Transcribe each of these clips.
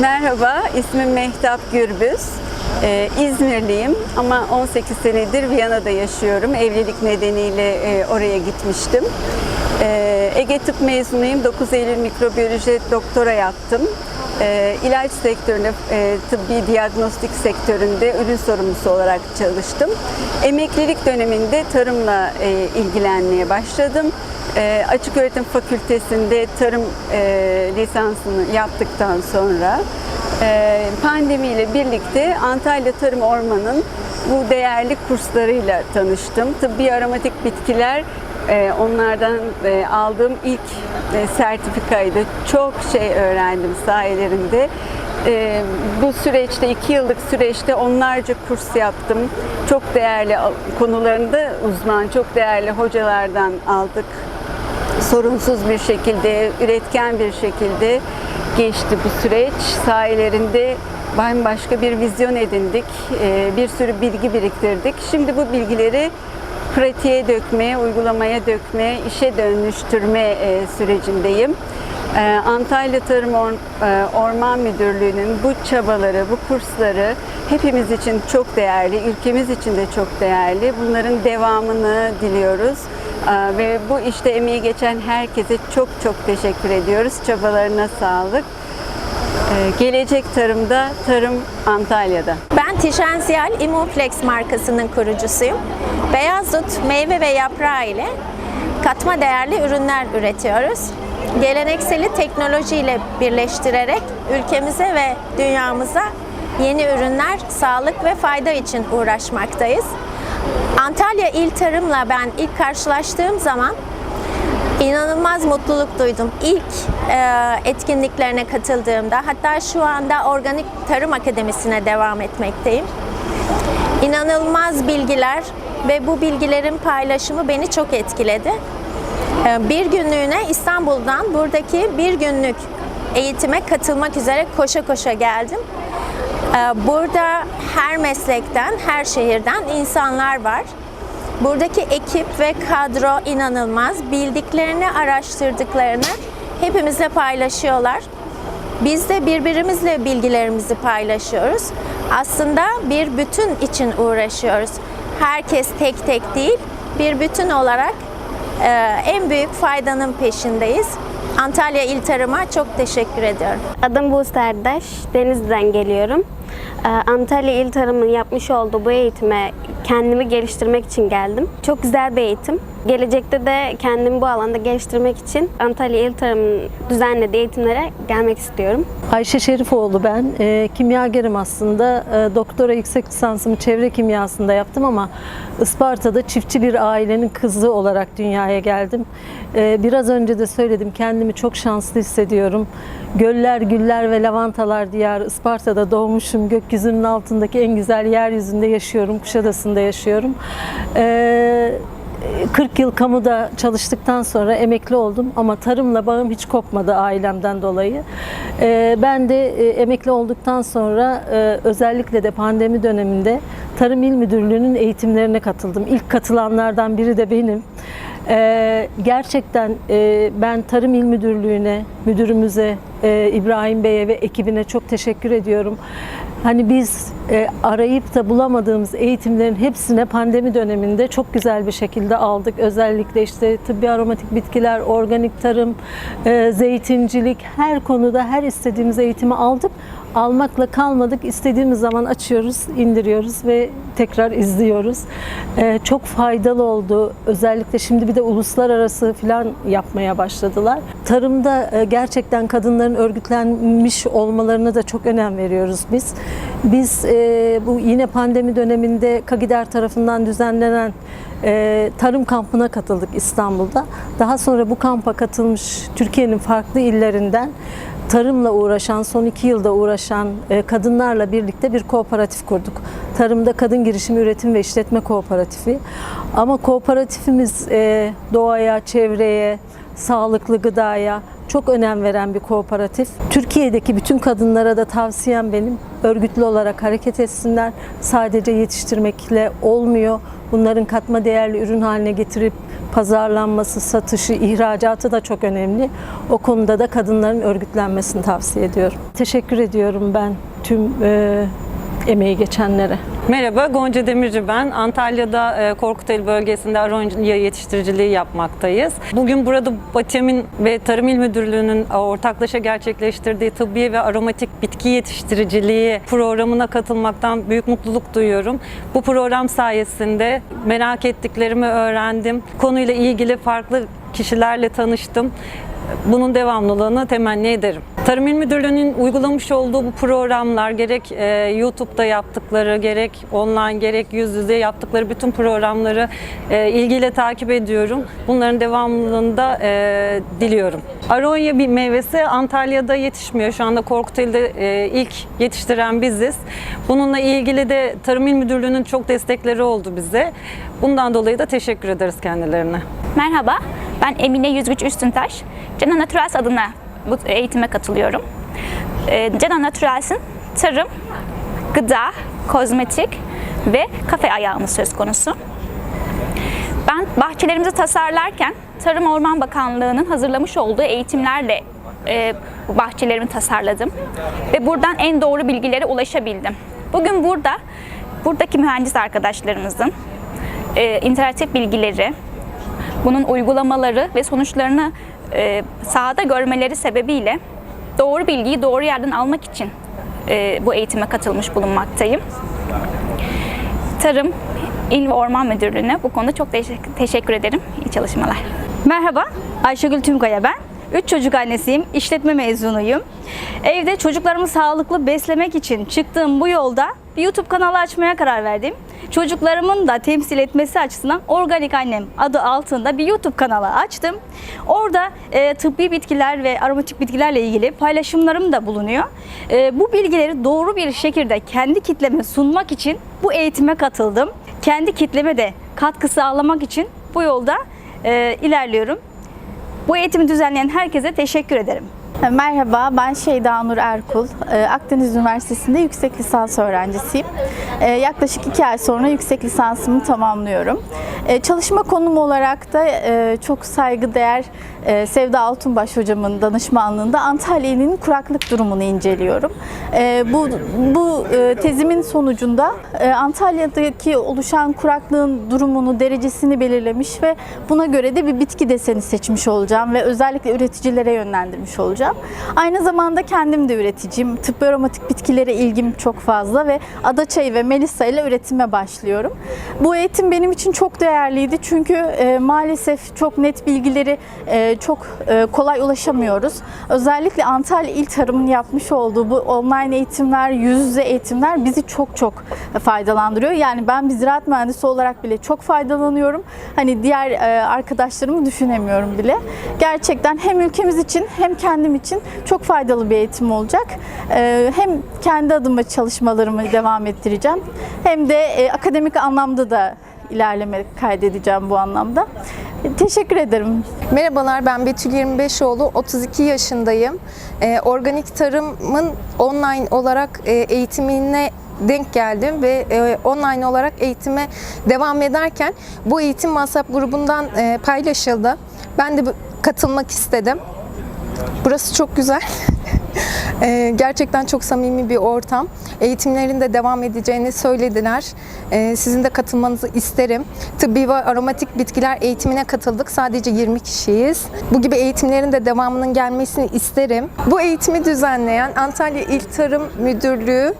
Merhaba, ismim Mehtap Gürbüz. Ee, İzmirliyim ama 18 senedir Viyana'da yaşıyorum. Evlilik nedeniyle e, oraya gitmiştim. Ee, Ege Tıp mezunuyum. 9 Eylül Mikrobiyoloji doktora yaptım. Ee, ilaç sektöründe, e, tıbbi diagnostik sektöründe ürün sorumlusu olarak çalıştım. Emeklilik döneminde tarımla e, ilgilenmeye başladım. E, Açık Öğretim Fakültesinde tarım e, lisansını yaptıktan sonra e, pandemiyle birlikte Antalya Tarım Orman'ın bu değerli kurslarıyla tanıştım. Tıbbi aromatik bitkiler e, onlardan e, aldığım ilk e, sertifikaydı. Çok şey öğrendim sayelerinde. E, bu süreçte, iki yıllık süreçte onlarca kurs yaptım. Çok değerli konularında uzman, çok değerli hocalardan aldık sorunsuz bir şekilde, üretken bir şekilde geçti bu süreç. Sayelerinde bambaşka bir vizyon edindik, e, bir sürü bilgi biriktirdik. Şimdi bu bilgileri pratiğe dökme, uygulamaya dökme, işe dönüştürme e, sürecindeyim. E, Antalya Tarım Orman Müdürlüğü'nün bu çabaları, bu kursları hepimiz için çok değerli, ülkemiz için de çok değerli. Bunların devamını diliyoruz. Ve bu işte emeği geçen herkese çok çok teşekkür ediyoruz. Çabalarına sağlık. Gelecek tarımda, tarım Antalya'da. Tijensiyal Immuflex markasının kurucusuyum. Beyaz dut meyve ve yaprağı ile katma değerli ürünler üretiyoruz. Gelenekseli teknolojiyle birleştirerek ülkemize ve dünyamıza yeni ürünler, sağlık ve fayda için uğraşmaktayız. Antalya İl Tarım'la ben ilk karşılaştığım zaman inanılmaz mutluluk duydum. İlk e, etkinliklerine katıldığımda hatta şu anda Organik Tarım Akademisi'ne devam etmekteyim. İnanılmaz bilgiler ve bu bilgilerin paylaşımı beni çok etkiledi. E, bir günlüğüne İstanbul'dan buradaki bir günlük eğitime katılmak üzere koşa koşa geldim. Burada her meslekten, her şehirden insanlar var. Buradaki ekip ve kadro inanılmaz. Bildiklerini, araştırdıklarını hepimizle paylaşıyorlar. Biz de birbirimizle bilgilerimizi paylaşıyoruz. Aslında bir bütün için uğraşıyoruz. Herkes tek tek değil, bir bütün olarak en büyük faydanın peşindeyiz. Antalya İl Tarım'a çok teşekkür ediyorum. Adım Buse Erdaş, Denizli'den geliyorum. Antalya İl Tarım'ın yapmış olduğu bu eğitime kendimi geliştirmek için geldim. Çok güzel bir eğitim. Gelecekte de kendimi bu alanda geliştirmek için Antalya İl Tarım'ın düzenlediği eğitimlere gelmek istiyorum. Ayşe Şerifoğlu ben. E, kimyagerim aslında. E, doktora yüksek lisansımı çevre kimyasında yaptım ama Isparta'da çiftçi bir ailenin kızı olarak dünyaya geldim. E, biraz önce de söyledim kendimi çok şanslı hissediyorum. Göller, güller ve lavantalar diyarı Isparta'da doğmuşum. Gökyüzünün altındaki en güzel yeryüzünde yaşıyorum. Kuşadası'nda yaşıyorum. Eee 40 yıl kamuda çalıştıktan sonra emekli oldum ama tarımla bağım hiç kopmadı ailemden dolayı. Ee, Ben de e, emekli olduktan sonra e, özellikle de pandemi döneminde Tarım İl Müdürlüğü'nün eğitimlerine katıldım. İlk katılanlardan biri de benim. Ee, Gerçekten e, ben Tarım İl Müdürlüğü'ne, müdürümüze, İbrahim Bey'e ve ekibine çok teşekkür ediyorum. Hani biz e, arayıp da bulamadığımız eğitimlerin hepsine pandemi döneminde çok güzel bir şekilde aldık. Özellikle işte tıbbi aromatik bitkiler, organik tarım, e, zeytincilik her konuda her istediğimiz eğitimi aldık. Almakla kalmadık. İstediğimiz zaman açıyoruz, indiriyoruz ve tekrar izliyoruz. E, çok faydalı oldu. Özellikle şimdi bir de uluslararası falan yapmaya başladılar. Tarımda gerçekten kadınların örgütlenmiş olmalarına da çok önem veriyoruz biz. Biz e, bu yine pandemi döneminde Kagider tarafından düzenlenen e, tarım kampına katıldık İstanbul'da. Daha sonra bu kampa katılmış Türkiye'nin farklı illerinden tarımla uğraşan, son iki yılda uğraşan e, kadınlarla birlikte bir kooperatif kurduk. Tarımda Kadın Girişim Üretim ve İşletme Kooperatifi. Ama kooperatifimiz e, doğaya, çevreye, sağlıklı gıdaya, çok önem veren bir kooperatif. Türkiye'deki bütün kadınlara da tavsiyem benim örgütlü olarak hareket etsinler. Sadece yetiştirmekle olmuyor. Bunların katma değerli ürün haline getirip pazarlanması, satışı, ihracatı da çok önemli. O konuda da kadınların örgütlenmesini tavsiye ediyorum. Teşekkür ediyorum ben tüm e, emeği geçenlere. Merhaba, Gonca Demirci ben. Antalya'da e, Korkuteli bölgesinde aronya yetiştiriciliği yapmaktayız. Bugün burada Batem'in ve Tarım İl Müdürlüğü'nün e, ortaklaşa gerçekleştirdiği tıbbi ve aromatik bitki yetiştiriciliği programına katılmaktan büyük mutluluk duyuyorum. Bu program sayesinde merak ettiklerimi öğrendim. Konuyla ilgili farklı kişilerle tanıştım. Bunun devamlılığını temenni ederim. Tarım İl Müdürlüğü'nün uygulamış olduğu bu programlar gerek e, YouTube'da yaptıkları, gerek online, gerek yüz yüze yaptıkları bütün programları e, ilgiyle takip ediyorum. Bunların devamlılığını da e, diliyorum. Aronya bir meyvesi Antalya'da yetişmiyor. Şu anda Korkuteli'de e, ilk yetiştiren biziz. Bununla ilgili de Tarım İl Müdürlüğü'nün çok destekleri oldu bize. Bundan dolayı da teşekkür ederiz kendilerine. Merhaba, ben Emine Yüzgüç Üstüntaş. Cana Naturals adına bu eğitime katılıyorum. Ee, Cana Naturals'in tarım, gıda, kozmetik ve kafe ayağımız söz konusu. Ben bahçelerimizi tasarlarken Tarım Orman Bakanlığı'nın hazırlamış olduğu eğitimlerle e, bahçelerimi tasarladım ve buradan en doğru bilgilere ulaşabildim. Bugün burada buradaki mühendis arkadaşlarımızın e, interaktif bilgileri, bunun uygulamaları ve sonuçlarını e, sahada görmeleri sebebiyle doğru bilgiyi doğru yerden almak için e, bu eğitime katılmış bulunmaktayım. Tarım İl ve Orman Müdürlüğü'ne bu konuda çok teşekkür, ederim. İyi çalışmalar. Merhaba, Ayşegül Tümkaya ben. 3 çocuk annesiyim, işletme mezunuyum. Evde çocuklarımı sağlıklı beslemek için çıktığım bu yolda bir YouTube kanalı açmaya karar verdim. Çocuklarımın da temsil etmesi açısından Organik Annem adı altında bir YouTube kanalı açtım. Orada e, tıbbi bitkiler ve aromatik bitkilerle ilgili paylaşımlarım da bulunuyor. E, bu bilgileri doğru bir şekilde kendi kitleme sunmak için bu eğitime katıldım. Kendi kitleme de katkı sağlamak için bu yolda e, ilerliyorum. Bu eğitimi düzenleyen herkese teşekkür ederim. Merhaba, ben Şeyda Nur Erkul. Ee, Akdeniz Üniversitesi'nde yüksek lisans öğrencisiyim. Ee, Yaklaşık iki ay sonra yüksek lisansımı tamamlıyorum. Ee, Çalışma konum olarak da e, çok saygıdeğer e, Sevda Altunbaş hocamın danışmanlığında Antalya ilinin kuraklık durumunu inceliyorum. Ee, Bu, bu e, tezimin sonucunda e, Antalya'daki oluşan kuraklığın durumunu, derecesini belirlemiş ve buna göre de bir bitki deseni seçmiş olacağım ve özellikle üreticilere yönlendirmiş olacağım. Aynı zamanda kendim de üreticiyim. Tıbbi aromatik bitkilere ilgim çok fazla ve adaçayı ve melisa ile üretime başlıyorum. Bu eğitim benim için çok değerliydi çünkü e, maalesef çok net bilgileri çok e, kolay ulaşamıyoruz. Özellikle Antalya İl Tarım'ın yapmış olduğu bu online eğitimler, yüz yüze eğitimler bizi çok çok faydalandırıyor. Yani ben bir ziraat mühendisi olarak bile çok faydalanıyorum. Hani diğer e, arkadaşlarımı düşünemiyorum bile. Gerçekten hem ülkemiz için hem kendim için çok faydalı bir eğitim olacak. E, Hem kendi adıma çalışmalarımı devam ettireceğim hem de akademik anlamda da ilerleme kaydedeceğim bu anlamda. Teşekkür ederim. Merhabalar ben Betül 25oğlu 32 yaşındayım. Ee, organik tarımın online olarak e, eğitimine denk geldim ve e, online olarak eğitime devam ederken bu eğitim WhatsApp grubundan e, paylaşıldı. Ben de katılmak istedim. Burası çok güzel. Ee, gerçekten çok samimi bir ortam. Eğitimlerin de devam edeceğini söylediler. Ee, sizin de katılmanızı isterim. Tıbbi ve aromatik bitkiler eğitimine katıldık. Sadece 20 kişiyiz. Bu gibi eğitimlerin de devamının gelmesini isterim. Bu eğitimi düzenleyen Antalya İl Tarım Müdürlüğü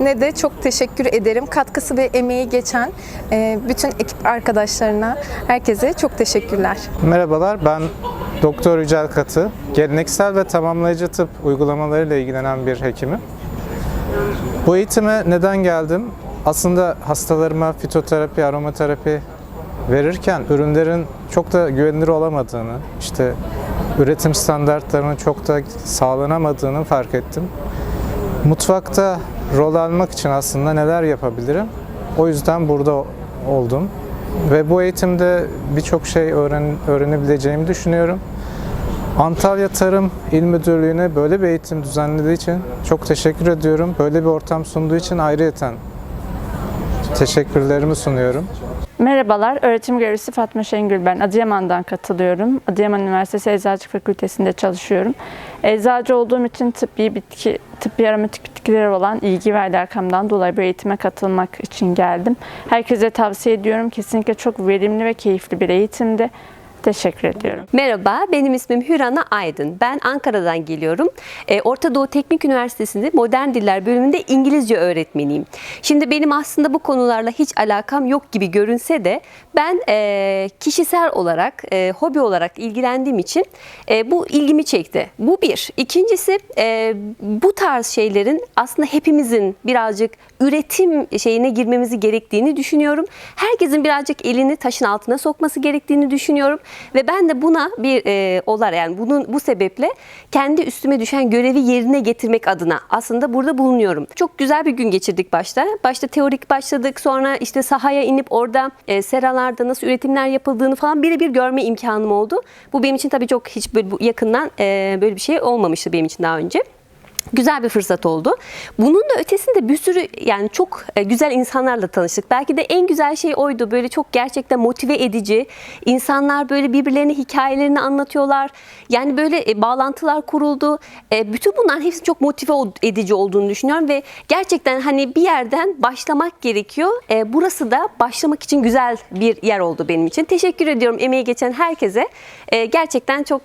ne de çok teşekkür ederim. Katkısı ve emeği geçen e, bütün ekip arkadaşlarına, herkese çok teşekkürler. Merhabalar, ben Doktor Yücel Katı. Geleneksel ve tamamlayıcı tıp uygulamalarıyla ilgilenen bir hekimim. Bu eğitime neden geldim? Aslında hastalarıma fitoterapi, aromaterapi verirken ürünlerin çok da güvenilir olamadığını, işte üretim standartlarının çok da sağlanamadığını fark ettim. Mutfakta rol almak için aslında neler yapabilirim? O yüzden burada oldum. Ve bu eğitimde birçok şey öğren, öğrenebileceğimi düşünüyorum. Antalya Tarım İl Müdürlüğü'ne böyle bir eğitim düzenlediği için çok teşekkür ediyorum. Böyle bir ortam sunduğu için ayrıyeten teşekkürlerimi sunuyorum. Merhabalar, öğretim görevlisi Fatma Şengül ben. Adıyaman'dan katılıyorum. Adıyaman Üniversitesi Eczacılık Fakültesi'nde çalışıyorum. Eczacı olduğum için tıbbi bitki, tıbbi aromatik bitkilere olan ilgi ve alakamdan dolayı bu eğitime katılmak için geldim. Herkese tavsiye ediyorum. Kesinlikle çok verimli ve keyifli bir eğitimdi. Teşekkür ediyorum. Merhaba, benim ismim Hürana Aydın. Ben Ankara'dan geliyorum. E, Orta Doğu Teknik Üniversitesi'nde Modern Diller bölümünde İngilizce öğretmeniyim. Şimdi benim aslında bu konularla hiç alakam yok gibi görünse de ben e, kişisel olarak, e, hobi olarak ilgilendiğim için e, bu ilgimi çekti. Bu bir. İkincisi e, bu tarz şeylerin aslında hepimizin birazcık üretim şeyine girmemizi gerektiğini düşünüyorum. Herkesin birazcık elini taşın altına sokması gerektiğini düşünüyorum ve ben de buna bir e, olar yani bunun bu sebeple kendi üstüme düşen görevi yerine getirmek adına aslında burada bulunuyorum. Çok güzel bir gün geçirdik başta. Başta teorik başladık. Sonra işte sahaya inip orada e, seralarda nasıl üretimler yapıldığını falan birebir görme imkanım oldu. Bu benim için tabii çok hiç böyle yakından e, böyle bir şey olmamıştı benim için daha önce. Güzel bir fırsat oldu. Bunun da ötesinde bir sürü yani çok e, güzel insanlarla tanıştık. Belki de en güzel şey oydu. Böyle çok gerçekten motive edici. İnsanlar böyle birbirlerine hikayelerini anlatıyorlar. Yani böyle e, bağlantılar kuruldu. E, Bütün bunların hepsi çok motive edici olduğunu düşünüyorum ve gerçekten hani bir yerden başlamak gerekiyor. Burası da başlamak için güzel bir yer oldu benim için. Teşekkür ediyorum emeği geçen herkese. Gerçekten çok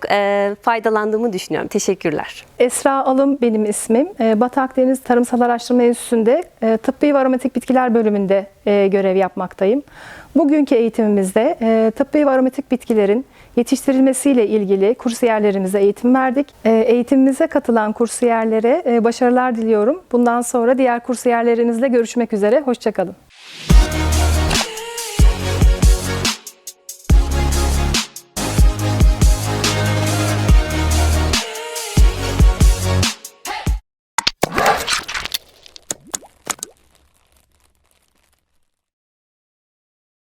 faydalandığımı düşünüyorum. Teşekkürler. Esra Alım benim ismim. Ee, Batı Akdeniz Tarımsal Araştırma Enstitüsü'nde e, Tıbbi ve Aromatik Bitkiler bölümünde e, görev yapmaktayım. Bugünkü eğitimimizde e, tıbbi ve aromatik bitkilerin yetiştirilmesiyle ilgili kursiyerlerimize eğitim verdik. Eğitimimize katılan kursiyerlere başarılar diliyorum. Bundan sonra diğer kursiyerlerimizle görüşmek üzere. Hoşçakalın.